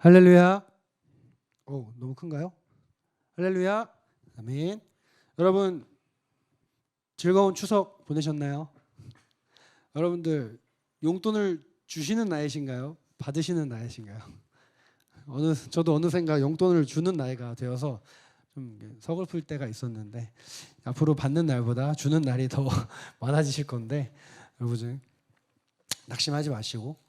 할렐루야. 오, 너무 큰가요? 할렐루야. 아멘. 여러분 즐거운 추석 보내셨나요? 여러분들 용돈을 주시는 나이신가요? 받으시는 나이신가요? 어느 저도 어느샌가 용돈을 주는 나이가 되어서 좀 서글플 때가 있었는데 앞으로 받는 날보다 주는 날이 더 많아지실 건데 여러분 낙심하지 마시고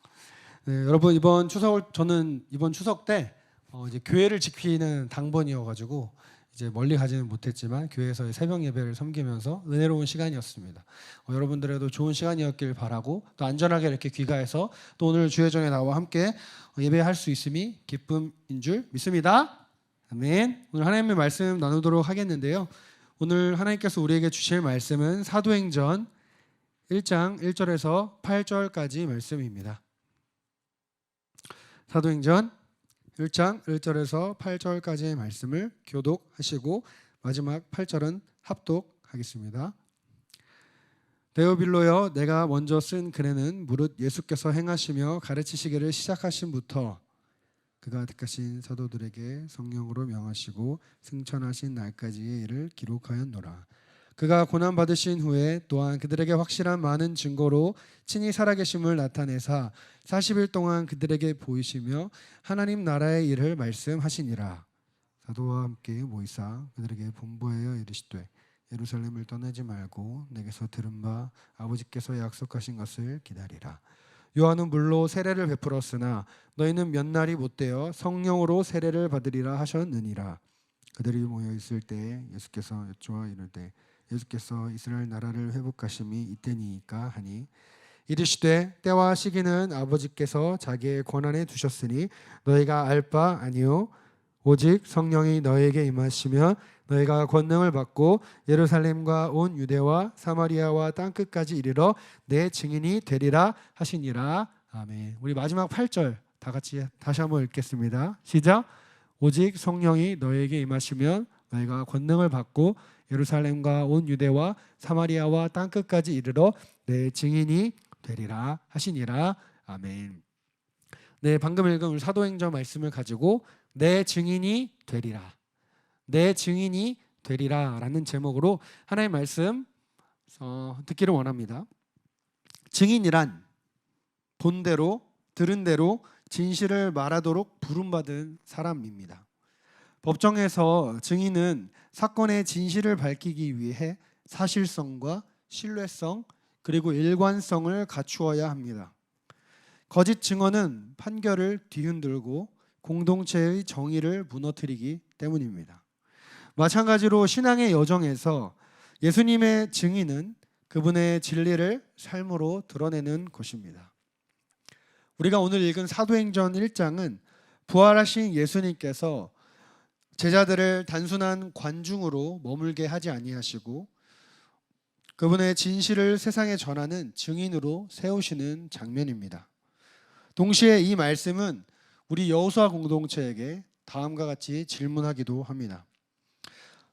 네, 여러분 이번 추석을 저는 이번 추석 때 어, 이제 교회를 지키는 당번이어가지고 이제 멀리 가지는 못했지만 교회에서의 새벽 예배를 섬기면서 은혜로운 시간이었습니다. 어, 여러분들에도 좋은 시간이었길 바라고 또 안전하게 이렇게 귀가해서 또 오늘 주회정에 나와 함께 어, 예배할 수 있음이 기쁨인 줄 믿습니다. 아멘. 오늘 하나님의 말씀 나누도록 하겠는데요. 오늘 하나님께서 우리에게 주실 말씀은 사도행전 1장 1절에서 8절까지 말씀입니다. 사도행전 1장 1절에서 8절까지의 말씀을 교독하시고 마지막 8절은 합독하겠습니다. 데오빌로여 내가 먼저 쓴 글에는 무릇 예수께서 행하시며 가르치시기를 시작하신부터 그가 택하신 사도들에게 성령으로 명하시고 승천하신 날까지의 일을 기록하였노라. 그가 고난 받으신 후에 또한 그들에게 확실한 많은 증거로 친히 살아계심을 나타내사 40일 동안 그들에게 보이시며 하나님 나라의 일을 말씀하시니라. 사도와 함께 모이사 그들에게 본보하여 이르시되 예루살렘을 떠나지 말고 내게서 들은 바 아버지께서 약속하신 것을 기다리라. 요한은 물로 세례를 베풀었으나 너희는 몇 날이 못되어 성령으로 세례를 받으리라 하셨느니라. 그들이 모여 있을 때 예수께서 여쭈어 이르되 예수께서 이스라엘 나라를 회복하심이 이때니까 하니 이르시되 때와 시기는 아버지께서 자기의 권한에 두셨으니 너희가 알 바 아니요 오직 성령이 너희에게 임하시면 너희가 권능을 받고 예루살렘과 온 유대와 사마리아와 땅 끝까지 이르러 내 증인이 되리라 하시니라 아멘. 우리 마지막 8절 다 같이 다시 한번 읽겠습니다. 시작. 오직 성령이 너희에게 임하시면 너희가 권능을 받고 예루살렘과 온 유대와 사마리아와 땅 끝까지 이르러 내 증인이 되리라 하시니라 아멘. 네, 방금 읽은 우리 사도행전 말씀을 가지고 내 증인이 되리라. 내 증인이 되리라라는 제목으로 하나의 말씀 어, 듣기를 원합니다. 증인이란 본대로 들은 대로 진실을 말하도록 부름받은 사람입니다. 법정에서 증인은 사건의 진실을 밝히기 위해 사실성과 신뢰성 그리고 일관성을 갖추어야 합니다. 거짓 증언은 판결을 뒤흔들고 공동체의 정의를 무너뜨리기 때문입니다. 마찬가지로 신앙의 여정에서 예수님의 증인은 그분의 진리를 삶으로 드러내는 것입니다. 우리가 오늘 읽은 사도행전 1장은 부활하신 예수님께서 제자들을 단순한 관중으로 머물게 하지 아니하시고 그분의 진실을 세상에 전하는 증인으로 세우시는 장면입니다. 동시에 이 말씀은 우리 여호수아 공동체에게 다음과 같이 질문하기도 합니다.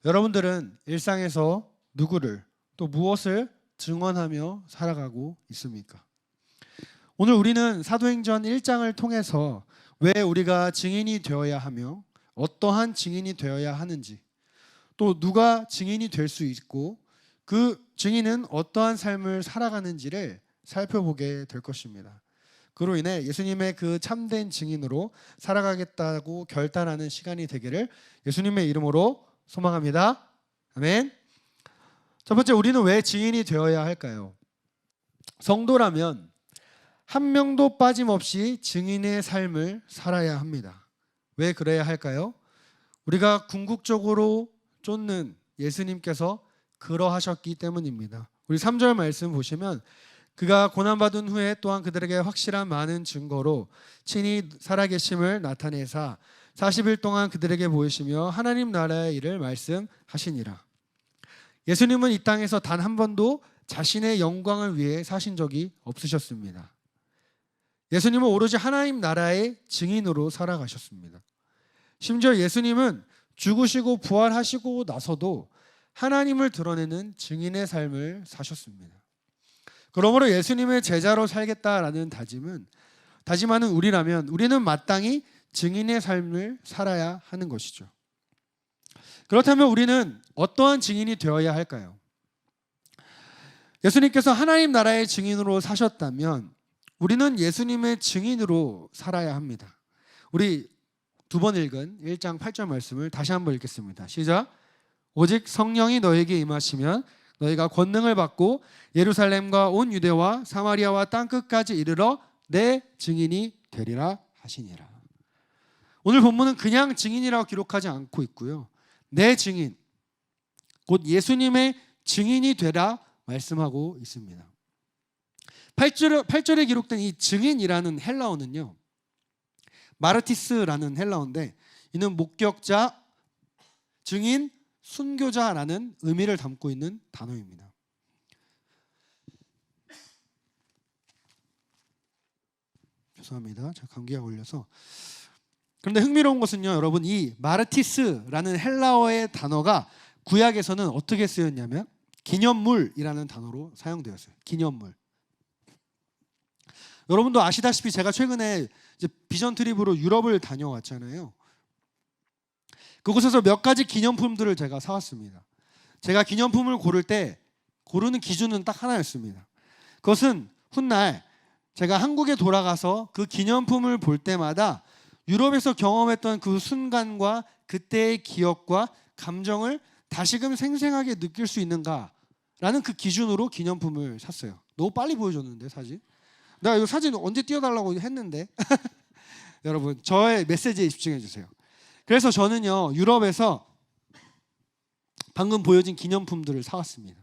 여러분들은 일상에서 누구를 또 무엇을 증언하며 살아가고 있습니까? 오늘 우리는 사도행전 1장을 통해서 왜 우리가 증인이 되어야 하며 어떠한 증인이 되어야 하는지 또 누가 증인이 될 수 있고 그 증인은 어떠한 삶을 살아가는지를 살펴보게 될 것입니다. 그로 인해 예수님의 그 참된 증인으로 살아가겠다고 결단하는 시간이 되기를 예수님의 이름으로 소망합니다. 아멘. 첫 번째 우리는 왜 증인이 되어야 할까요? 성도라면 한 명도 빠짐없이 증인의 삶을 살아야 합니다. 왜 그래야 할까요? 우리가 궁극적으로 쫓는 예수님께서 그러하셨기 때문입니다. 우리 3절 말씀 보시면 그가 고난받은 후에 또한 그들에게 확실한 많은 증거로 친히 살아계심을 나타내사 40일 동안 그들에게 보이시며 하나님 나라의 일을 말씀하시니라. 예수님은 이 땅에서 단 한 번도 자신의 영광을 위해 사신 적이 없으셨습니다. 예수님은 오로지 하나님 나라의 증인으로 살아가셨습니다. 심지어 예수님은 죽으시고 부활하시고 나서도 하나님을 드러내는 증인의 삶을 사셨습니다. 그러므로 예수님의 제자로 살겠다라는 다짐은 다짐하는 우리라면 우리는 마땅히 증인의 삶을 살아야 하는 것이죠. 그렇다면 우리는 어떠한 증인이 되어야 할까요? 예수님께서 하나님 나라의 증인으로 사셨다면 우리는 예수님의 증인으로 살아야 합니다. 우리 두 번 읽은 1장 8절 말씀을 다시 한번 읽겠습니다. 시작. 오직 성령이 너에게 임하시면 너희가 권능을 받고 예루살렘과 온 유대와 사마리아와 땅 끝까지 이르러 내 증인이 되리라 하시니라. 오늘 본문은 그냥 증인이라고 기록하지 않고 있고요. 내 증인 곧 예수님의 증인이 되라 말씀하고 있습니다. 8절, 8절에 기록된 이 증인이라는 헬라어는요. 마르티스라는 헬라어인데 이는 목격자, 증인, 순교자라는 의미를 담고 있는 단어입니다. 죄송합니다. 제가 감기가 걸려서. 그런데 흥미로운 것은요, 여러분 이 마르티스라는 헬라어의 단어가 구약에서는 어떻게 쓰였냐면 기념물이라는 단어로 사용되었어요. 기념물. 여러분도 아시다시피 제가 최근에 비전 트립으로 유럽을 다녀왔잖아요. 그곳에서 몇 가지 기념품들을 제가 사왔습니다. 제가 기념품을 고를 때 고르는 기준은 딱 하나였습니다. 그것은 훗날 제가 한국에 돌아가서 그 기념품을 볼 때마다 유럽에서 경험했던 그 순간과 그때의 기억과 감정을 다시금 생생하게 느낄 수 있는가라는 그 기준으로 기념품을 샀어요. 너무 빨리 보여줬는데 사진. 내가 이 사진 언제 띄워달라고 했는데 여러분 저의 메시지에 집중해 주세요. 그래서 저는요 유럽에서 방금 보여진 기념품들을 사왔습니다.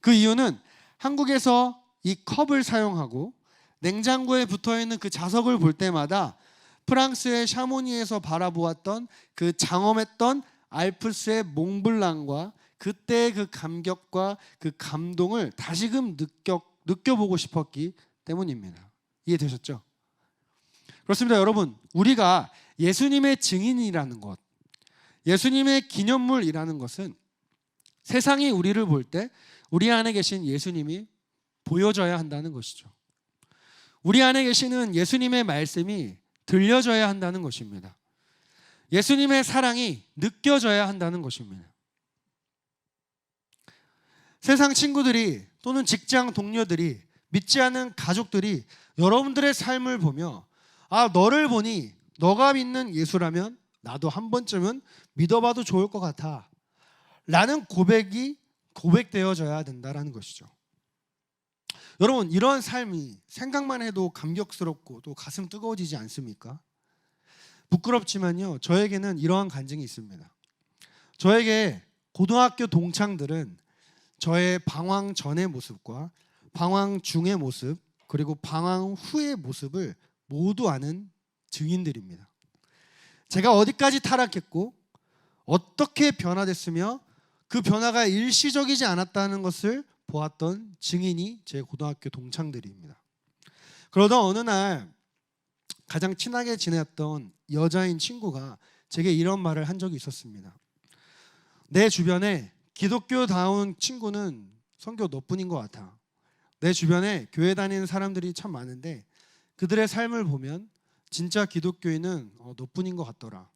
그 이유는 한국에서 이 컵을 사용하고 냉장고에 붙어 있는 그 자석을 볼 때마다 프랑스의 샤모니에서 바라보았던 그 장엄했던 알프스의 몽블랑과 그때의 그 감격과 그 감동을 다시금 느껴 느껴보고 싶었기 때문입니다. 이해되셨죠? 그렇습니다, 여러분. 우리가 예수님의 증인이라는 것, 예수님의 기념물이라는 것은 세상이 우리를 볼 때 우리 안에 계신 예수님이 보여져야 한다는 것이죠. 우리 안에 계시는 예수님의 말씀이 들려져야 한다는 것입니다. 예수님의 사랑이 느껴져야 한다는 것입니다. 세상 친구들이 또는 직장 동료들이 믿지 않는 가족들이 여러분들의 삶을 보며 아 너를 보니 너가 믿는 예수라면 나도 한 번쯤은 믿어봐도 좋을 것 같아. 라는 고백이 고백되어져야 된다라는 것이죠. 여러분 이러한 삶이 생각만 해도 감격스럽고 또 가슴 뜨거워지지 않습니까? 부끄럽지만요 저에게는 이러한 간증이 있습니다. 저에게 고등학교 동창들은 저의 방황 전의 모습과 방황 중의 모습 그리고 방황 후의 모습을 모두 아는 증인들입니다. 제가 어디까지 타락했고 어떻게 변화됐으며 그 변화가 일시적이지 않았다는 것을 보았던 증인이 제 고등학교 동창들입니다. 그러다 어느 날 가장 친하게 지냈던 여자인 친구가 제게 이런 말을 한 적이 있었습니다. 내 주변에 기독교다운 친구는 성교 너뿐인 것 같아. 내 주변에 교회 다니는 사람들이 참 많은데 그들의 삶을 보면 진짜 기독교인은 어, 너뿐인 것 같더라.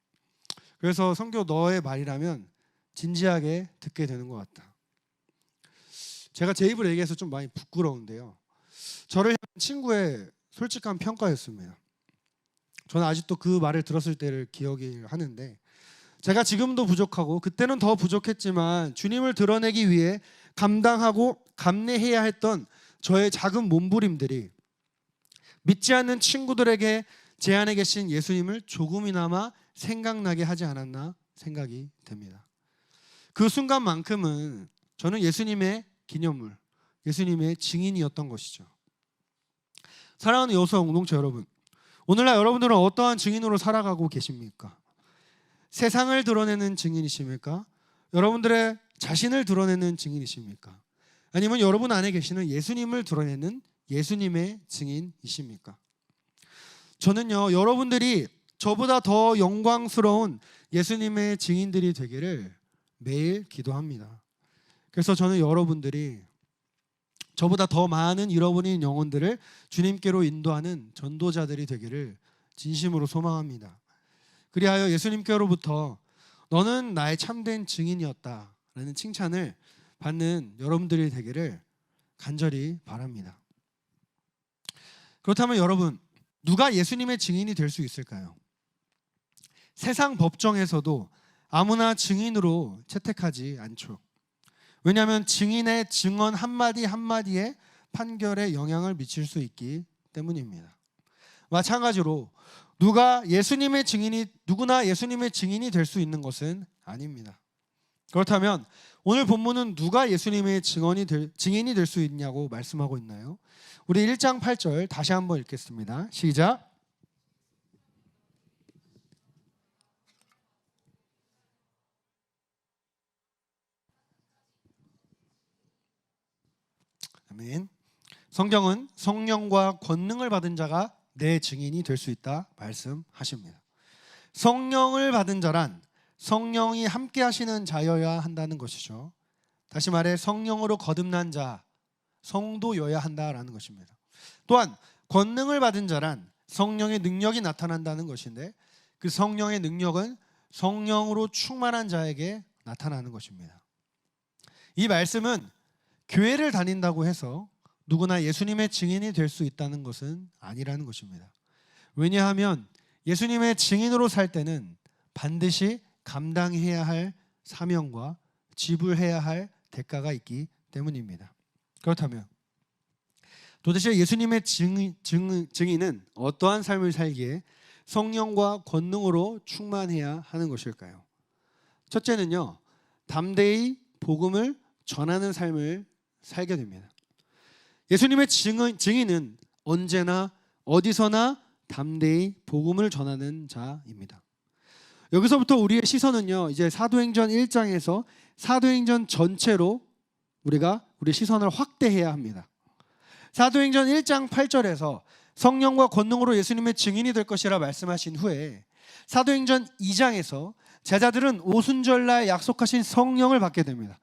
그래서 성교 너의 말이라면 진지하게 듣게 되는 것 같다. 제가 제 입으로 얘기해서 좀 많이 부끄러운데요. 저를 향한 친구의 솔직한 평가였습니다. 저는 아직도 그 말을 들었을 때를 기억이 하는데 제가 지금도 부족하고 그때는 더 부족했지만 주님을 드러내기 위해 감당하고 감내해야 했던 저의 작은 몸부림들이 믿지 않는 친구들에게 제 안에 계신 예수님을 조금이나마 생각나게 하지 않았나 생각이 됩니다. 그 순간만큼은 저는 예수님의 기념물, 예수님의 증인이었던 것이죠. 사랑하는 여성 공동체 여러분, 오늘날 여러분들은 어떠한 증인으로 살아가고 계십니까? 세상을 드러내는 증인이십니까? 여러분들의 자신을 드러내는 증인이십니까? 아니면 여러분 안에 계시는 예수님을 드러내는 예수님의 증인이십니까? 저는요, 여러분들이 저보다 더 영광스러운 예수님의 증인들이 되기를 매일 기도합니다. 그래서 저는 여러분들이 저보다 더 많은 잃어버린 영혼들을 주님께로 인도하는 전도자들이 되기를 진심으로 소망합니다. 그리하여 예수님께로부터 너는 나의 참된 증인이었다라는 칭찬을 받는 여러분들이 되기를 간절히 바랍니다. 그렇다면 여러분 누가 예수님의 증인이 될 수 있을까요? 세상 법정에서도 아무나 증인으로 채택하지 않죠. 왜냐하면 증인의 증언 한마디 한마디에 판결에 영향을 미칠 수 있기 때문입니다. 마찬가지로 누가 예수님의 증인이 누구나 예수님의 증인이 될 수 있는 것은 아닙니다. 그렇다면 오늘 본문은 누가 예수님의 증언이 될, 증인이 될 수 있냐고 말씀하고 있나요? 우리 1장 8절 다시 한번 읽겠습니다. 시작. 아멘. 성경은 성령과 권능을 받은 자가 내 증인이 될 수 있다 말씀하십니다. 성령을 받은 자란 성령이 함께 하시는 자여야 한다는 것이죠. 다시 말해 성령으로 거듭난 자 성도여야 한다라는 것입니다. 또한 권능을 받은 자란 성령의 능력이 나타난다는 것인데 그 성령의 능력은 성령으로 충만한 자에게 나타나는 것입니다. 이 말씀은 교회를 다닌다고 해서 누구나 예수님의 증인이 될 수 있다는 것은 아니라는 것입니다. 왜냐하면 예수님의 증인으로 살 때는 반드시 감당해야 할 사명과 지불해야 할 대가가 있기 때문입니다. 그렇다면 도대체 예수님의 증, 증, 증인은 어떠한 삶을 살기에 성령과 권능으로 충만해야 하는 것일까요? 첫째는요, 담대히 복음을 전하는 삶을 살게 됩니다. 예수님의 증인, 증인은 언제나 어디서나 담대히 복음을 전하는 자입니다. 여기서부터 우리의 시선은요. 이제 사도행전 1장에서 사도행전 전체로 우리가 우리 시선을 확대해야 합니다. 사도행전 1장 8절에서 성령과 권능으로 예수님의 증인이 될 것이라 말씀하신 후에 사도행전 2장에서 제자들은 오순절날 약속하신 성령을 받게 됩니다.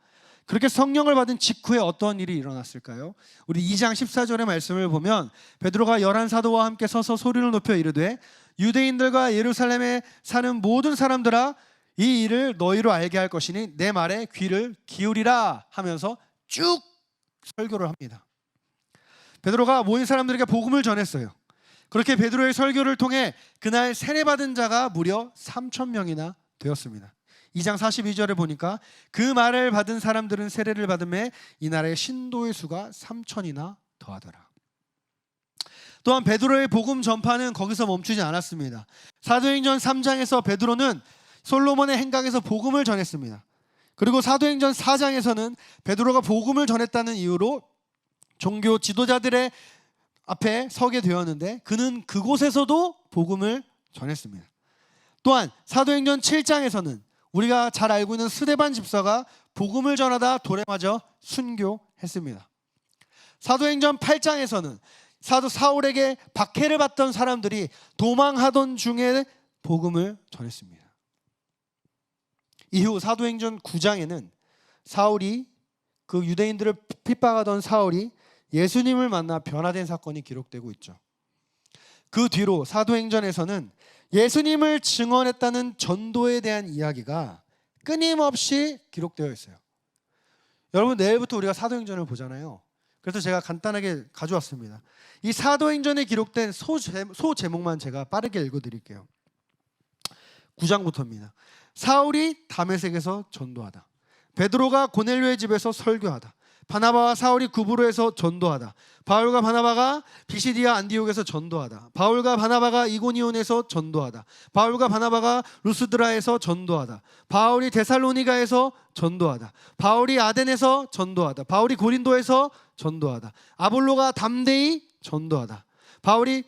그렇게 성령을 받은 직후에 어떤 일이 일어났을까요? 우리 2장 14절의 말씀을 보면 베드로가 열한 사도와 함께 서서 소리를 높여 이르되 유대인들과 예루살렘에 사는 모든 사람들아 이 일을 너희로 알게 할 것이니 내 말에 귀를 기울이라 하면서 쭉 설교를 합니다. 베드로가 모인 사람들에게 복음을 전했어요. 그렇게 베드로의 설교를 통해 그날 세례받은 자가 무려 3천 명이나 되었습니다. 2장 42절에 보니까 그 말을 받은 사람들은 세례를 받음에 이날의 신도의 수가 3천이나 더하더라. 또한 베드로의 복음 전파는 거기서 멈추지 않았습니다. 사도행전 3장에서 베드로는 솔로몬의 행각에서 복음을 전했습니다. 그리고 사도행전 4장에서는 베드로가 복음을 전했다는 이유로 종교 지도자들의 앞에 서게 되었는데 그는 그곳에서도 복음을 전했습니다. 또한 사도행전 7장에서는 우리가 잘 알고 있는 스데반 집사가 복음을 전하다 돌에 맞아 순교했습니다. 사도행전 8장에서는 사도 사울에게 박해를 받던 사람들이 도망하던 중에 복음을 전했습니다. 이후 사도행전 9장에는 사울이 그 유대인들을 핍박하던 사울이 예수님을 만나 변화된 사건이 기록되고 있죠. 그 뒤로 사도행전에서는 예수님을 증언했다는 전도에 대한 이야기가 끊임없이 기록되어 있어요. 여러분 내일부터 우리가 사도행전을 보잖아요. 그래서 제가 간단하게 가져왔습니다. 이 사도행전에 기록된 소, 소 제목만 제가 빠르게 읽어드릴게요. 9장부터입니다. 사울이 다메섹에서 전도하다. 베드로가 고넬료의 집에서 설교하다. 바나바와 사울이 구브로에서 전도하다. 바울과 바나바가 비시디아 안디옥에서 전도하다. 바울과 바나바가 이고니온에서 전도하다. 바울과 바나바가 루스드라에서 전도하다. 바울이 데살로니가에서 전도하다. 바울이 아덴에서 전도하다. 바울이 고린도에서 전도하다. 아볼로가 담대히 전도하다. 바울이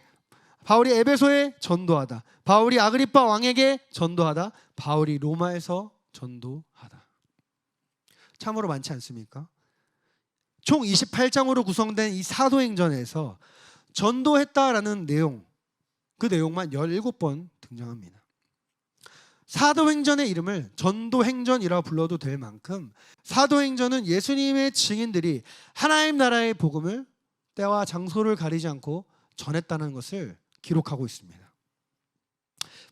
바울이 에베소에 전도하다. 바울이 아그리파 왕에게 전도하다. 바울이 로마에서 전도하다. 참으로 많지 않습니까? 총 28장으로 구성된 이 사도행전에서 전도했다라는 내용, 그 내용만 17번 등장합니다. 사도행전의 이름을 전도행전이라 불러도 될 만큼 사도행전은 예수님의 증인들이 하나님 나라의 복음을 때와 장소를 가리지 않고 전했다는 것을 기록하고 있습니다.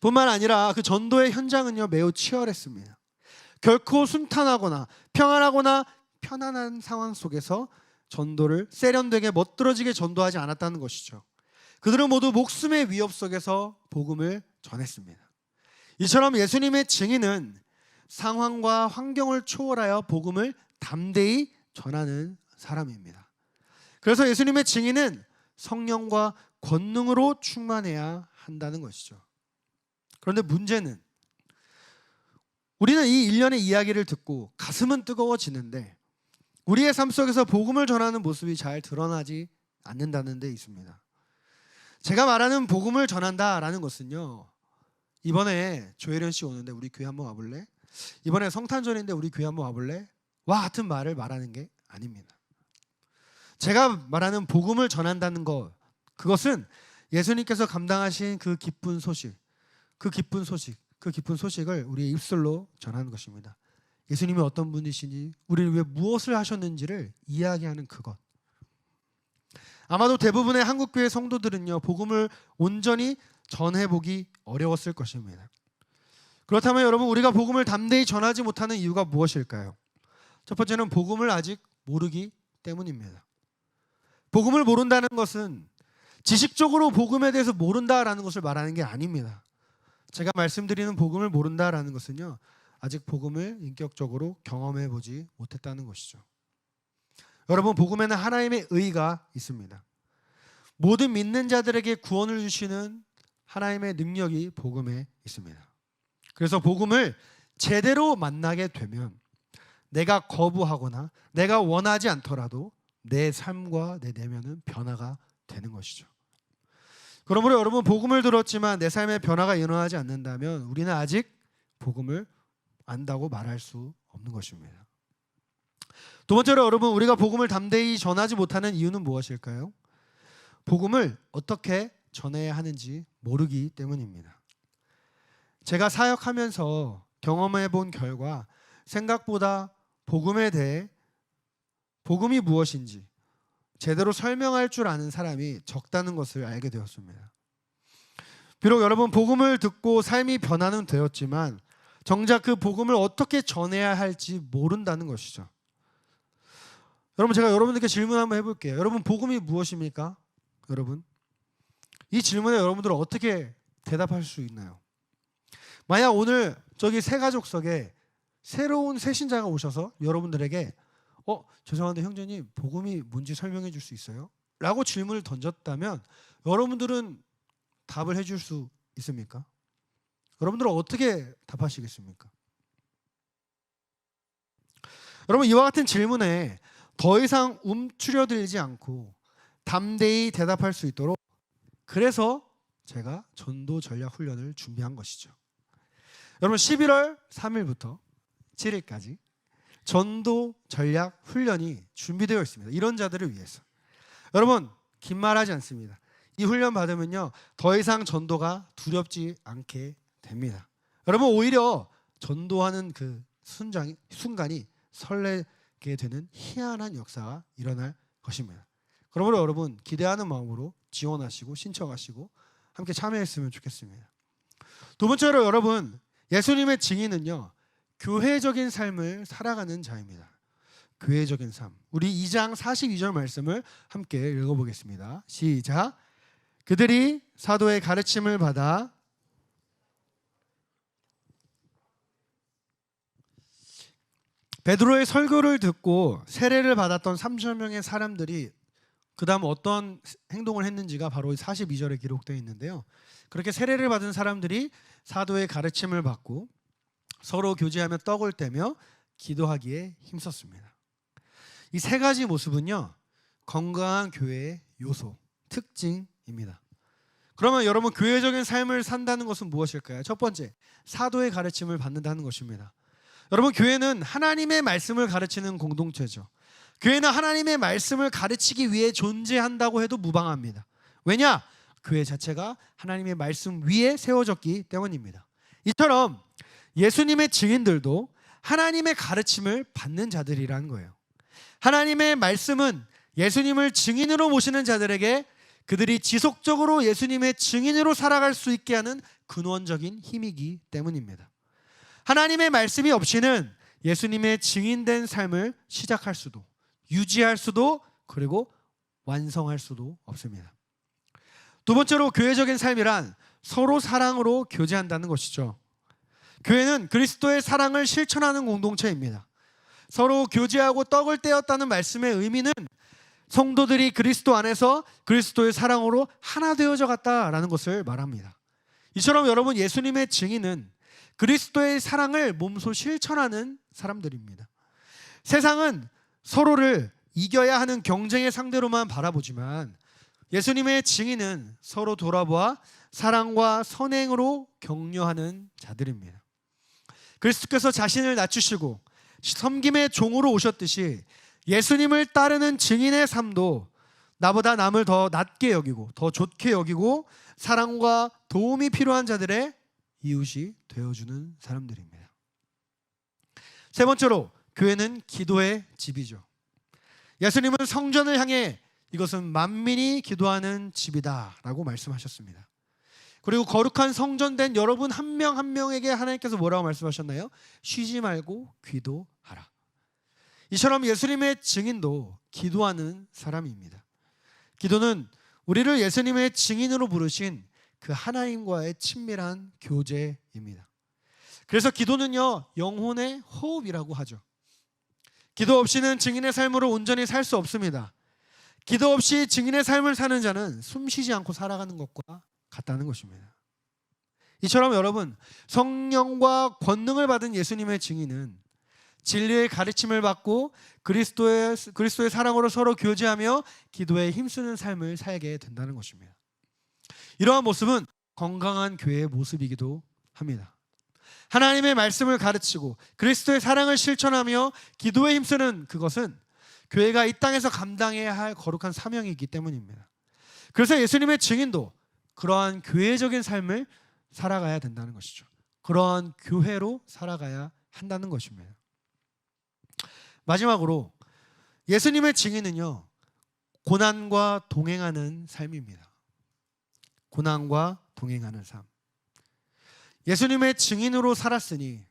뿐만 아니라 그 전도의 현장은요 매우 치열했습니다. 결코 순탄하거나 평안하거나 편안한 상황 속에서 전도를 세련되게 멋들어지게 전도하지 않았다는 것이죠. 그들은 모두 목숨의 위협 속에서 복음을 전했습니다. 이처럼 예수님의 증인은 상황과 환경을 초월하여 복음을 담대히 전하는 사람입니다. 그래서 예수님의 증인은 성령과 권능으로 충만해야 한다는 것이죠. 그런데 문제는 우리는 이 일련의 이야기를 듣고 가슴은 뜨거워지는데 우리의 삶 속에서 복음을 전하는 모습이 잘 드러나지 않는다는 데 있습니다. 제가 말하는 복음을 전한다라는 것은요. 이번에 조혜련 씨 오는데 우리 교회 한번 와볼래? 이번에 성탄절인데 우리 교회 한번 와볼래? 와 같은 말을 말하는 게 아닙니다. 제가 말하는 복음을 전한다는 것 그것은 예수님께서 감당하신 그 기쁜 소식, 그 기쁜 소식, 그 기쁜 소식을 우리의 입술로 전하는 것입니다. 예수님이 어떤 분이시니, 우리를 왜 무엇을 하셨는지를 이야기하는 그것. 아마도 대부분의 한국 교회 성도들은요 복음을 온전히 전해보기 어려웠을 것입니다. 그렇다면 여러분 우리가 복음을 담대히 전하지 못하는 이유가 무엇일까요? 첫 번째는 복음을 아직 모르기 때문입니다. 복음을 모른다는 것은 지식적으로 복음에 대해서 모른다라는 것을 말하는 게 아닙니다. 제가 말씀드리는 복음을 모른다라는 것은요 아직 복음을 인격적으로 경험해 보지 못했다는 것이죠. 여러분 복음에는 하나님의 의가 있습니다. 모든 믿는 자들에게 구원을 주시는 하나님의 능력이 복음에 있습니다. 그래서 복음을 제대로 만나게 되면 내가 거부하거나 내가 원하지 않더라도 내 삶과 내 내면은 변화가 되는 것이죠. 그러므로 여러분 복음을 들었지만 내 삶에 변화가 일어나지 않는다면 우리는 아직 복음을 안다고 말할 수 없는 것입니다. 두 번째로 여러분 우리가 복음을 담대히 전하지 못하는 이유는 무엇일까요? 복음을 어떻게 전해야 하는지 모르기 때문입니다. 제가 사역하면서 경험해 본 결과 생각보다 복음에 대해 복음이 무엇인지 제대로 설명할 줄 아는 사람이 적다는 것을 알게 되었습니다. 비록 여러분 복음을 듣고 삶이 변화는 되었지만 정작 그 복음을 어떻게 전해야 할지 모른다는 것이죠. 여러분 제가 여러분들께 질문 한번 해볼게요. 여러분 복음이 무엇입니까? 여러분 이 질문에 여러분들은 어떻게 대답할 수 있나요? 만약 오늘 저기 새 가족석에 새로운 새 신자가 오셔서 여러분들에게 어 죄송한데 형제님 복음이 뭔지 설명해 줄 수 있어요? 라고 질문을 던졌다면 여러분들은 답을 해줄 수 있습니까? 여러분들은 어떻게 답하시겠습니까? 여러분 이와 같은 질문에 더 이상 움츠려들지 않고 담대히 대답할 수 있도록 그래서 제가 전도 전략 훈련을 준비한 것이죠. 여러분 11월 3일부터 7일까지 전도 전략 훈련이 준비되어 있습니다. 이런 자들을 위해서. 여러분 긴 말하지 않습니다. 이 훈련 받으면요 더 이상 전도가 두렵지 않게 됩니다. 여러분 오히려 전도하는 그 순장이, 순간이 설레게 되는 희한한 역사가 일어날 것입니다. 그러므로 여러분 기대하는 마음으로 지원하시고 신청하시고 함께 참여했으면 좋겠습니다. 두 번째로 여러분 예수님의 증인은요 교회적인 삶을 살아가는 자입니다. 교회적인 삶. 우리 2장 42절 말씀을 함께 읽어보겠습니다. 시작. 그들이 사도의 가르침을 받아 베드로의 설교를 듣고 세례를 받았던 3천 명의 사람들이 그다음 어떤 행동을 했는지가 바로 42절에 기록되어 있는데요. 그렇게 세례를 받은 사람들이 사도의 가르침을 받고 서로 교제하며 떡을 떼며 기도하기에 힘썼습니다. 이 세 가지 모습은요. 건강한 교회의 요소, 특징입니다. 그러면 여러분 교회적인 삶을 산다는 것은 무엇일까요? 첫 번째, 사도의 가르침을 받는다는 것입니다. 여러분 교회는 하나님의 말씀을 가르치는 공동체죠. 교회는 하나님의 말씀을 가르치기 위해 존재한다고 해도 무방합니다. 왜냐? 교회 자체가 하나님의 말씀 위에 세워졌기 때문입니다. 이처럼 예수님의 증인들도 하나님의 가르침을 받는 자들이라는 거예요. 하나님의 말씀은 예수님을 증인으로 모시는 자들에게 그들이 지속적으로 예수님의 증인으로 살아갈 수 있게 하는 근원적인 힘이기 때문입니다. 하나님의 말씀이 없이는 예수님의 증인된 삶을 시작할 수도 유지할 수도 그리고 완성할 수도 없습니다. 두 번째로 교회적인 삶이란 서로 사랑으로 교제한다는 것이죠. 교회는 그리스도의 사랑을 실천하는 공동체입니다. 서로 교제하고 떡을 떼었다는 말씀의 의미는 성도들이 그리스도 안에서 그리스도의 사랑으로 하나 되어져 갔다라는 것을 말합니다. 이처럼 여러분 예수님의 증인은 그리스도의 사랑을 몸소 실천하는 사람들입니다. 세상은 서로를 이겨야 하는 경쟁의 상대로만 바라보지만 예수님의 증인은 서로 돌아보아 사랑과 선행으로 격려하는 자들입니다. 그리스도께서 자신을 낮추시고 섬김의 종으로 오셨듯이 예수님을 따르는 증인의 삶도 나보다 남을 더 낮게 여기고 더 좋게 여기고 사랑과 도움이 필요한 자들의 이웃이 되어주는 사람들입니다. 세 번째로 교회는 기도의 집이죠. 예수님은 성전을 향해 이것은 만민이 기도하는 집이다라고 말씀하셨습니다. 그리고 거룩한 성전된 여러분 한 명한 명에게 하나님께서 뭐라고 말씀하셨나요? 쉬지 말고 기도하라. 이처럼 예수님의 증인도 기도하는 사람입니다. 기도는 우리를 예수님의 증인으로 부르신 그 하나님과의 친밀한 교제입니다. 그래서 기도는요, 영혼의 호흡이라고 하죠. 기도 없이는 증인의 삶으로 온전히 살 수 없습니다. 기도 없이 증인의 삶을 사는 자는 숨 쉬지 않고 살아가는 것과 같다는 것입니다. 이처럼 여러분, 성령과 권능을 받은 예수님의 증인은 진리의 가르침을 받고 그리스도의 그리스도의 사랑으로 서로 교제하며 기도에 힘쓰는 삶을 살게 된다는 것입니다. 이러한 모습은 건강한 교회의 모습이기도 합니다. 하나님의 말씀을 가르치고 그리스도의 사랑을 실천하며 기도에 힘쓰는 그것은 교회가 이 땅에서 감당해야 할 거룩한 사명이기 때문입니다. 그래서 예수님의 증인도 그러한 교회적인 삶을 살아가야 된다는 것이죠. 그러한 교회로 살아가야 한다는 것입니다. 마지막으로 예수님의 증인은요, 고난과 동행하는 삶입니다. 고난과 동행하는 삶. 예수님의 증인으로 살았으니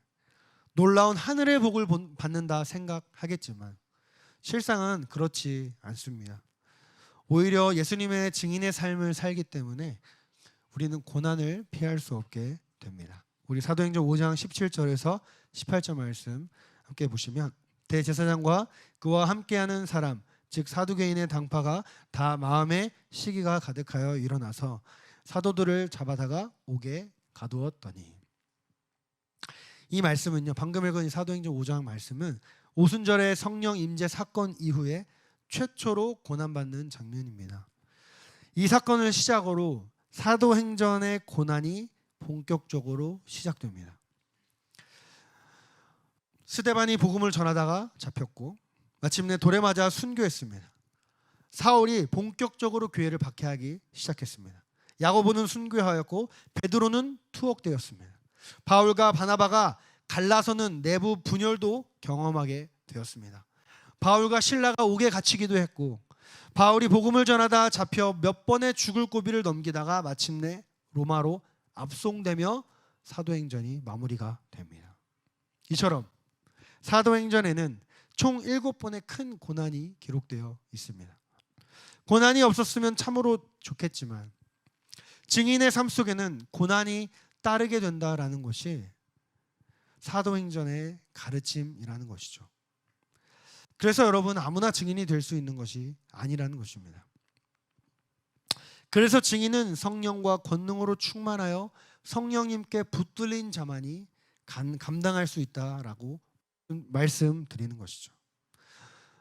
놀라운 하늘의 복을 받는다 생각하겠지만 실상은 그렇지 않습니다. 오히려 예수님의 증인의 삶을 살기 때문에 우리는 고난을 피할 수 없게 됩니다. 우리 사도행전 5장 17절에서 18절 말씀 함께 보시면 대제사장과 그와 함께하는 사람 즉 사두개인의 당파가 다 마음에 시기가 가득하여 일어나서 사도들을 잡아다가 옥에 가두었더니 이 말씀은요 방금 읽은 사도행전 5장 말씀은 오순절의 성령 임재 사건 이후에 최초로 고난받는 장면입니다. 이 사건을 시작으로 사도행전의 고난이 본격적으로 시작됩니다. 스데반이 복음을 전하다가 잡혔고 마침내 돌에 맞아 순교했습니다. 사울이 본격적으로 교회를 박해하기 시작했습니다. 야고보는 순교하였고 베드로는 투옥되었습니다. 바울과 바나바가 갈라서는 내부 분열도 경험하게 되었습니다. 바울과 신라가 옥에 갇히기도 했고 바울이 복음을 전하다 잡혀 몇 번의 죽을 고비를 넘기다가 마침내 로마로 압송되며 사도행전이 마무리가 됩니다. 이처럼 사도행전에는 총 7번의 큰 고난이 기록되어 있습니다. 고난이 없었으면 참으로 좋겠지만 증인의 삶 속에는 고난이 따르게 된다라는 것이 사도행전의 가르침이라는 것이죠. 그래서 여러분 아무나 증인이 될 수 있는 것이 아니라는 것입니다. 그래서 증인은 성령과 권능으로 충만하여 성령님께 붙들린 자만이 감당할 수 있다라고 말씀드리는 것이죠.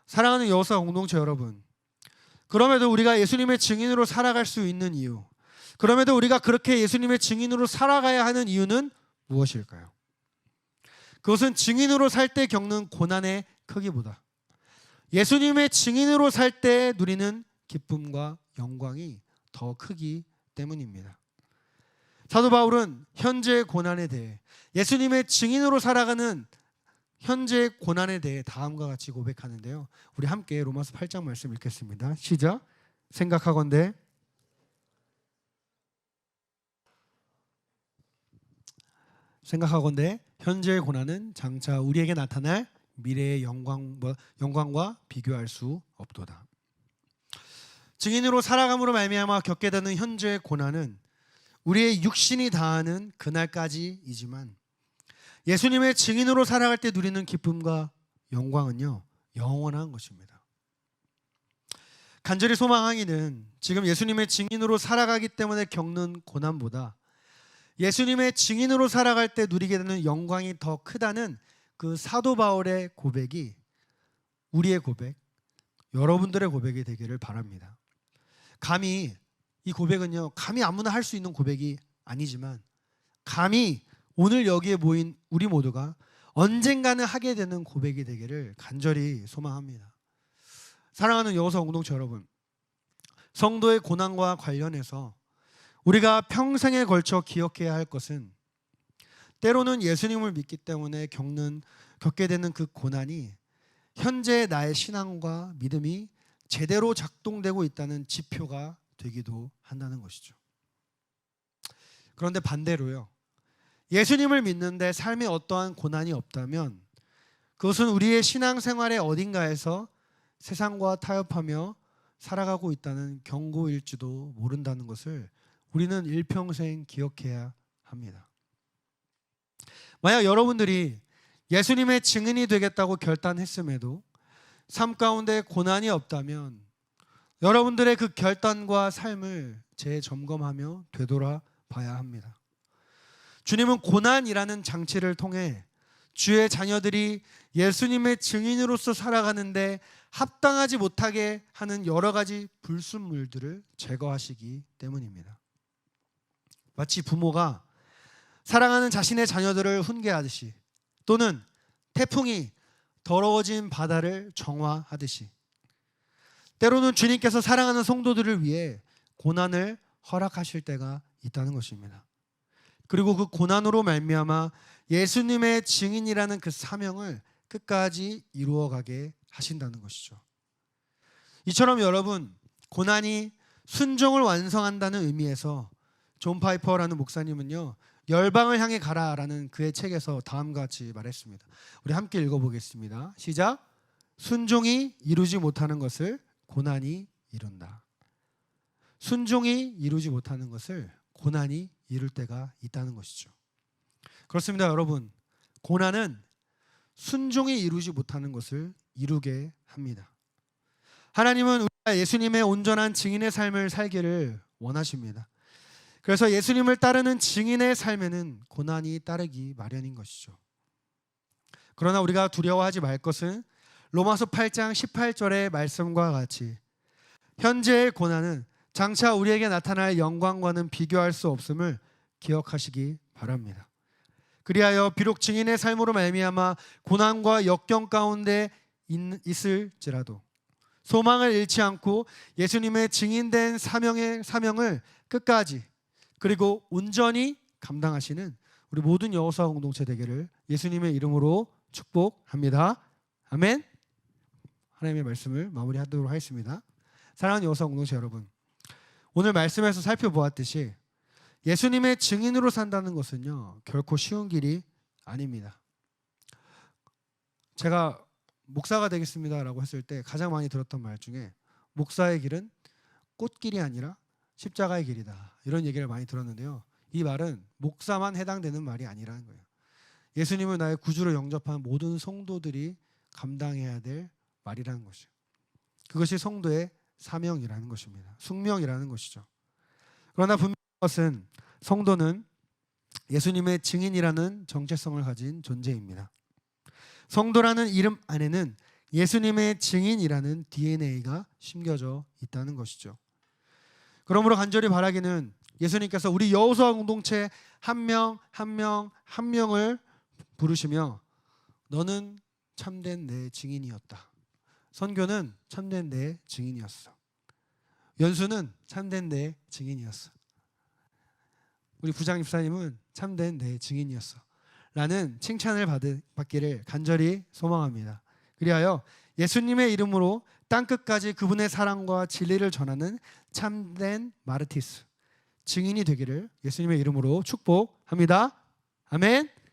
사랑하는 여호사 공동체 여러분, 그럼에도 우리가 예수님의 증인으로 살아갈 수 있는 이유, 그럼에도 우리가 그렇게 예수님의 증인으로 살아가야 하는 이유는 무엇일까요? 그것은 증인으로 살 때 겪는 고난의 크기보다 예수님의 증인으로 살 때 누리는 기쁨과 영광이 더 크기 때문입니다. 사도 바울은 현재의 고난에 대해 예수님의 증인으로 살아가는 현재의 고난에 대해 다음과 같이 고백하는데요. 우리 함께 로마서 8장 말씀 읽겠습니다. 시작. 생각하건대 생각하건대 현재의 고난은 장차 우리에게 나타날 미래의 영광 뭐, 영광과 비교할 수 없도다. 증인으로 살아감으로 말미암아 겪게 되는 현재의 고난은 우리의 육신이 다하는 그날까지이지만 예수님의 증인으로 살아갈 때 누리는 기쁨과 영광은요 영원한 것입니다. 간절히 소망하기는 지금 예수님의 증인으로 살아가기 때문에 겪는 고난보다 예수님의 증인으로 살아갈 때 누리게 되는 영광이 더 크다는 그 사도 바울의 고백이 우리의 고백, 여러분들의 고백이 되기를 바랍니다. 감히 이 고백은요, 감히 아무나 할 수 있는 고백이 아니지만 감히 오늘 여기에 모인 우리 모두가 언젠가는 하게 되는 고백이 되기를 간절히 소망합니다. 사랑하는 여호서 공동체 여러분, 성도의 고난과 관련해서 우리가 평생에 걸쳐 기억해야 할 것은 때로는 예수님을 믿기 때문에 겪는 겪게 되는 그 고난이 현재 나의 신앙과 믿음이 제대로 작동되고 있다는 지표가 되기도 한다는 것이죠. 그런데 반대로요. 예수님을 믿는데 삶에 어떠한 고난이 없다면 그것은 우리의 신앙생활의 어딘가에서 세상과 타협하며 살아가고 있다는 경고일지도 모른다는 것을 우리는 일평생 기억해야 합니다. 만약 여러분들이 예수님의 증인이 되겠다고 결단했음에도 삶 가운데 고난이 없다면 여러분들의 그 결단과 삶을 재점검하며 되돌아 봐야 합니다. 주님은 고난이라는 장치를 통해 주의 자녀들이 예수님의 증인으로서 살아가는데 합당하지 못하게 하는 여러 가지 불순물들을 제거하시기 때문입니다. 마치 부모가 사랑하는 자신의 자녀들을 훈계하듯이 또는 태풍이 더러워진 바다를 정화하듯이 때로는 주님께서 사랑하는 성도들을 위해 고난을 허락하실 때가 있다는 것입니다. 그리고 그 고난으로 말미암아 예수님의 증인이라는 그 사명을 끝까지 이루어가게 하신다는 것이죠. 이처럼 여러분 고난이 순종을 완성한다는 의미에서 존 파이퍼라는 목사님은요 열방을 향해 가라라는 그의 책에서 다음과 같이 말했습니다. 우리 함께 읽어 보겠습니다. 시작. 순종이 이루지 못하는 것을 고난이 이룬다. 순종이 이루지 못하는 것을 고난이 이룰 때가 있다는 것이죠. 그렇습니다, 여러분. 고난은 순종이 이루지 못하는 것을 이루게 합니다. 하나님은 우리가 예수님의 온전한 증인의 삶을 살기를 원하십니다. 그래서 예수님을 따르는 증인의 삶에는 고난이 따르기 마련인 것이죠. 그러나 우리가 두려워하지 말 것은 로마서 8장 18절의 말씀과 같이 현재의 고난은 장차 우리에게 나타날 영광과는 비교할 수 없음을 기억하시기 바랍니다. 그리하여 비록 증인의 삶으로 말미암아 고난과 역경 가운데 있을지라도 소망을 잃지 않고 예수님의 증인된 사명의 사명을 끝까지 그리고 온전히 감당하시는 우리 모든 여호수아 공동체 되기를 예수님의 이름으로 축복합니다. 아멘. 하나님의 말씀을 마무리하도록 하겠습니다. 사랑하는 여호수아 공동체 여러분, 오늘 말씀에서 살펴보았듯이 예수님의 증인으로 산다는 것은요 결코 쉬운 길이 아닙니다. 제가 목사가 되겠습니다라고 했을 때 가장 많이 들었던 말 중에 목사의 길은 꽃길이 아니라 십자가의 길이다 이런 얘기를 많이 들었는데요. 이 말은 목사만 해당되는 말이 아니라는 거예요. 예수님을 나의 구주로 영접한 모든 성도들이 감당해야 될 말이라는 것이죠. 그것이 성도의 사명이라는 것입니다. 숙명이라는 것이죠. 그러나 분명한 것은 성도는 예수님의 증인이라는 정체성을 가진 존재입니다. 성도라는 이름 안에는 예수님의 증인이라는 DNA가 심겨져 있다는 것이죠. 그러므로 간절히 바라기는 예수님께서 우리 여호수아 공동체 한 명 한 명 한 명을 부르시며 너는 참된 내 증인이었다. 선교는 참된 내 증인이었어. 연수는 참된 내 증인이었어. 우리 부장 입사님은 참된 내 증인이었어. 라는 칭찬을 받 받기를 간절히 소망합니다. 그리하여 예수님의 이름으로 땅 끝까지 그분의 사랑과 진리를 전하는 참된 마르티스 증인이 되기를 예수님의 이름으로 축복합니다. 아멘.